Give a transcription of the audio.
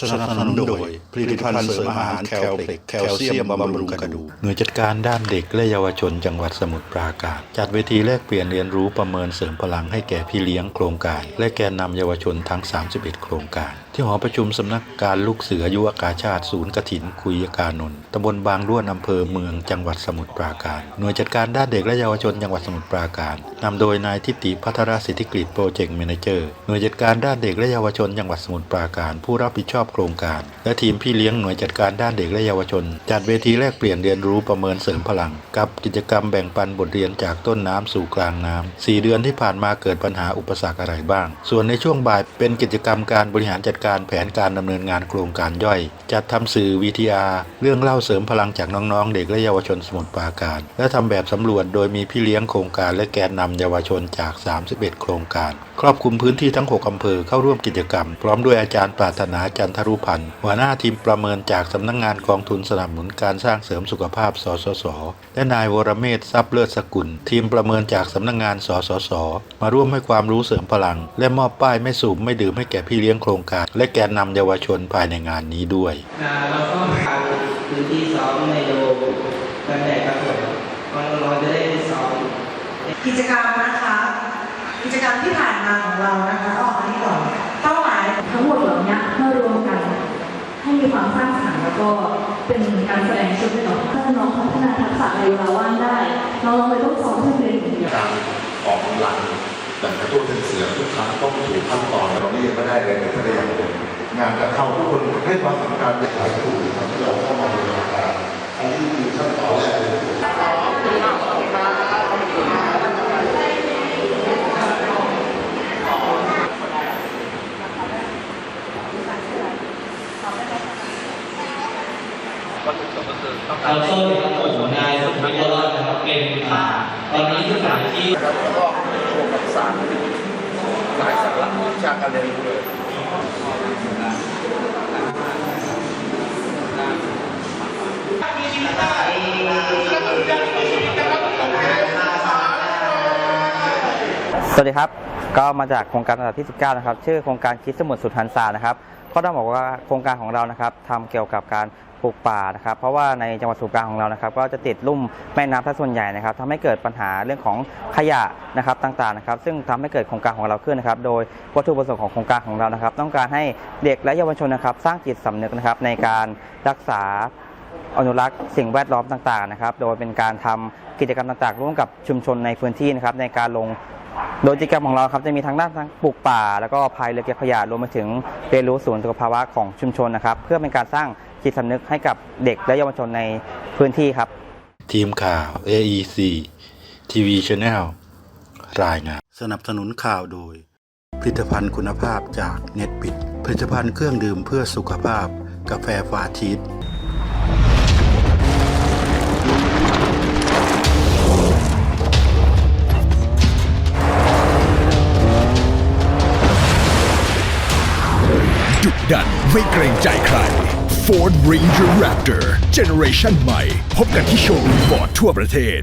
สนับสนุนโดยผลิตภัณฑ์เสริมอาหารแคลเพล็กแคลเซียมบำรุงกระดูกหน่วยจัดการด้านเด็กและเยาวชนจังหวัดสมุทรปราการ จัดเวทีแลกเปลี่ยนเรียนรู้ประเมินเสริมพลังให้แก่พี่เลี้ยงโครงการ และแกนนำเยาวชนทั้ง 31 โครงการ ที่หอประชุมสำนักการลูกเสือยุวกาชาติศูนย์กถินคุยกานนท์ตำบลบางร่วนอำเภอเมืองจังหวัดสมุทรปราการ หน่วยจัดการด้านเด็กและเยาวชนจังหวัดสมุทรปราการนำโดยนายทิติพัทรสิทธิกฤษโปรเจกต์แมเนเจอร์หน่วยจัดการด้านเด็กและเยาวชนจังหวัดสมุทรปราการ ผู้รับผิดชอบโครงการ และทีมพี่เลี้ยงหน่วยจัดการด้านเด็กและเยาวชน จัดเวทีแลกเปลี่ยนเรียนรู้ประเมินเสริมพลัง กับกิจกรรมแบ่งปันบทเรียนจากต้นน้ำสู่กลางน้ำสี่เดือนที่ผ่านมาเกิดปัญหาอุปสรรคอะไรบ้าง ส่วนในช่วงบ่ายเป็นกิจกรรมการบริหารจัดการแผนการดำเนินงานโครงการย่อย จัดทำสื่อ VTR เรื่องเล่าเสริมพลังจากน้องๆ เด็กและเยาวชนสมุทรปราการ และทำแบบสำรวจโดยมีพี่เลี้ยงโครงการและแกนนำเยาวชนจาก 31 โครงการ ครอบคลุมพื้นที่ทั้ง 6 อำเภอเข้าร่วมกิจกรรม พร้อมด้วยอาจารย์ปรารถนาจันทรุพันธ์หัวหน้าทีมประเมินจากสำนักงงานกองทุนสนับสนุนการสร้างเสริมสุขภาพ สสส และนายวรเมธทรัพย์เลิศสกุล ทีมประเมินจากสำนักงงาน สสส มาร่วมให้ความรู้เสริมพลัง และมอบป้ายไม่สูบไม่ดื่มให้แก่พี่เลี้ยงโครงการ และแกนนำเยาวชนภายในงานนี้ด้วยอ่าเราก็ทำพื้นที่ซ้อมในโดมกันแดดครับผมวันน้องๆจะได้ซ้อมกิจกรรมนะคะ กิจกรรมที่ผ่านมาของเรานะคะก็อันนี้ก่อนเป้าหมาย ทั้งหมด เหล่ารวมกัน ให้มีความสร้างสรรค์แล้วก็เป็นการแสดงชุดให้น้องถ้าน้องพัฒนาทักษะในเวลาว่างได้น้องเลยต้องซ้อมให้เรียนอย่างเดียวการออกกำลังแต่กระตุ้นเสียงทุกครั้งต้องถูกขั้นตอนเรานี่ยังไม่ได้เลยในทะเลอย่างงานกระเขาทุกคนให้ความสำคัญในการถูกทำให้เราเข้ามาในวงการอันนี้คือขั้นตอนแรกเลย เราโซ่ครับผมนายสมมิตรรอดนะครับเป็นอ่าตอนนี้สถานที่แล้วก็โชว์กับสารหลายสาระวิชาการเรียนรู้เลยสวัสดีครับ ก็มาจากโครงการระดับที่ 19 นะครับ ชื่อโครงการคิดสมุทรสุดหันษานะครับ ก็ต้องบอกว่าโครงการของเรานะครับทำเกี่ยวกับการปลูกป่านะครับ เพราะว่าในจังหวัดสุพรรากของเรานะครับ ก็จะติดลุ่มแม่น้ำทั้งส่วนใหญ่นะครับทำให้เกิดปัญหาเรื่องของขยะนะครับต่างๆนะครับ ซึ่งทำให้เกิดโครงการของเราขึ้นนะครับ โดยวัตถุประสงค์ของโครงการของเรานะครับ ต้องการให้เด็กและเยาวชนนะครับ สร้างจิตสำนึกนะครับในการรักษา อนุรักษ์สิ่งแวดล้อมต่างๆนะครับ โดยเป็นการทำกิจกรรมต่างๆ ร่วมกับชุมชนในพื้นที่นะครับในการลงโดยกิจกรรมของเราครับจะมีทั้งด้านทั้งปลูกป่า แล้วก็พายเรือเก็บขยะรวมไปถึงเรียนรู้ศูนย์สุขภาวะของชุมชนนะครับ เพื่อเป็นการสร้างจิตสำนึกให้กับเด็กและเยาวชนในพื้นที่ครับ ทีมข่าว AEC TV Channel รายงานสนับสนุนข่าวโดย ผลิตภัณฑ์คุณภาพจากเน็ตบิด ผลิตภัณฑ์เครื่องดื่มเพื่อสุขภาพ กาแฟฟาชีส ไม่เกรงใจใคร Ford Ranger Raptor Generation ใหม่ พบกันที่โชว์รูมฟอร์ดทั่วประเทศ